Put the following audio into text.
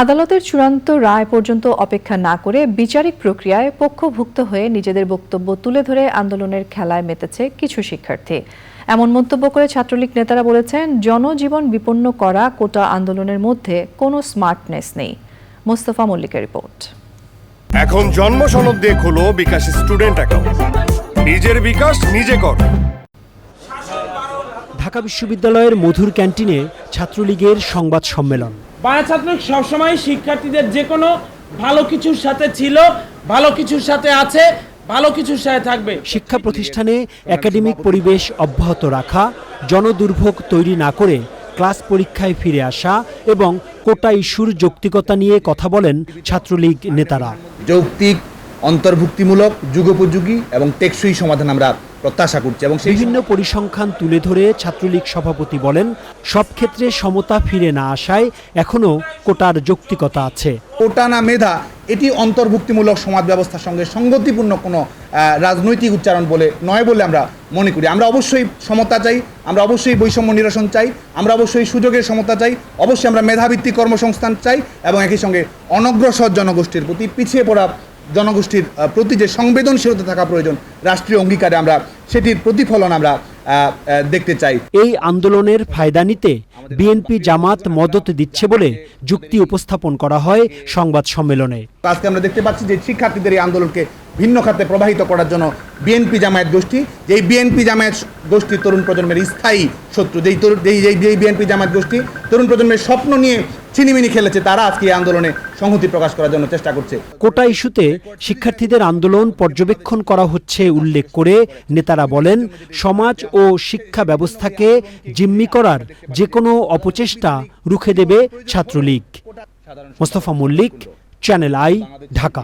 আদালতের চূড়ান্ত রায় পর্যন্ত অপেক্ষা না করে বিচারিক প্রক্রিয়ায় পক্ষভুক্ত হয়ে নিজেদের বক্তব্য তুলে ধরে আন্দোলনের খেলায় মেতেছে কিছু শিক্ষার্থী। এমন মন্তব্য করে ছাত্রলীগ নেতারা বলেছেন জনজীবন বিপন্ন করা কোটা আন্দোলনের মধ্যে কোনো স্মার্টনেস নেই। মোস্তফা মল্লিকের রিপোর্ট। এখন জন্ম সনদ দিয়ে খোলো বিকাশ স্টুডেন্ট অ্যাকাউন্ট। নিজের বিকাশ নিজে কর। ঢাকা বিশ্ববিদ্যালয়ের মধুর ক্যান্টিনে ছাত্রলীগের সংবাদ সম্মেলন। বাংলা ছাত্রলীগ সবসময় শিক্ষার্থীদের যে কোনো ভালো কিছুর সাথে ছিল ভালো কিছুর সাথে আছে ভালো কিছুর সাথে থাকবে। শিক্ষা প্রতিষ্ঠানে একাডেমিক পরিবেশ অব্যাহত রাখা জনদুর্ভোগ তৈরি না করে ক্লাস পরীক্ষায় ফিরে আসা এবং কোটা ইস্যুর যৌক্তিকতা নিয়ে কথা বলেন ছাত্রলীগ নেতারা। যৌক্তিক অন্তর্ভুক্তিমূলক যুগোপযোগী এবং টেকসই সমাধান আমরা প্রত্যাশা করছি এবং বিভিন্ন পরিসংখ্যান তুলে ধরে ছাত্রলীগ সভাপতি বলেন সব ক্ষেত্রে সমতা ফিরে না আসায় এখনও কোটার যৌক্তিকতা আছে। কোটা না মেধা এটি অন্তর্ভুক্তিমূলক সমাজ ব্যবস্থার সঙ্গে সংগতিপূর্ণ কোনো রাজনৈতিক উচ্চারণ বলে নয় বলে আমরা মনে করি। আমরা অবশ্যই সমতা চাই আমরা অবশ্যই বৈষম্য নিরসন চাই আমরা অবশ্যই সুযোগের সমতা চাই অবশ্যই আমরা মেধাভিত্তিক কর্মসংস্থান চাই এবং একই সঙ্গে অনগ্রসর জনগোষ্ঠীর প্রতি পিছিয়ে পড়া জনগোষ্ঠীর প্রতি যে সংবেদনশীলতা থাকা প্রয়োজন রাষ্ট্রীয় অঙ্গীকারে আমরা সেটির প্রতিফলন আমরা দেখতে চাই। এই আন্দোলনের ফায়দা নিতে বিএনপি জামাত মদত দিচ্ছে বলে যুক্তি উপস্থাপন করা হয় সংবাদ সম্মেলনে। আজকে আমরা দেখতে পাচ্ছি যে শিক্ষার্থীদের এই আন্দোলনকে ভিন্ন খাতে প্রবাহিত করার জন্য বিএনপি জামায়াত গোষ্ঠী, যেই বিএনপি জামায়াত গোষ্ঠী তরুণ প্রজন্মের স্থায়ী শত্রু, যেই তরুণ, যেই যেই যেই বিএনপি জামায়াত গোষ্ঠী তরুণ প্রজন্মের স্বপ্ন নিয়ে ছিনিমিনি খেলেছে, তারা আজকে এই আন্দোলনে সংহতি প্রকাশ করার জন্য চেষ্টা করছে। কোটা ইস্যুতে শিক্ষার্থীদের আন্দোলন পর্যবেক্ষণ করা হচ্ছে উল্লেখ করে নেতারা বলেন, সমাজ ও শিক্ষা ব্যবস্থাকে জিম্মি করার যে কোনো অপচেষ্টা রুখে দেবে Chhatra League. Mostafa Mallik channel I Dhaka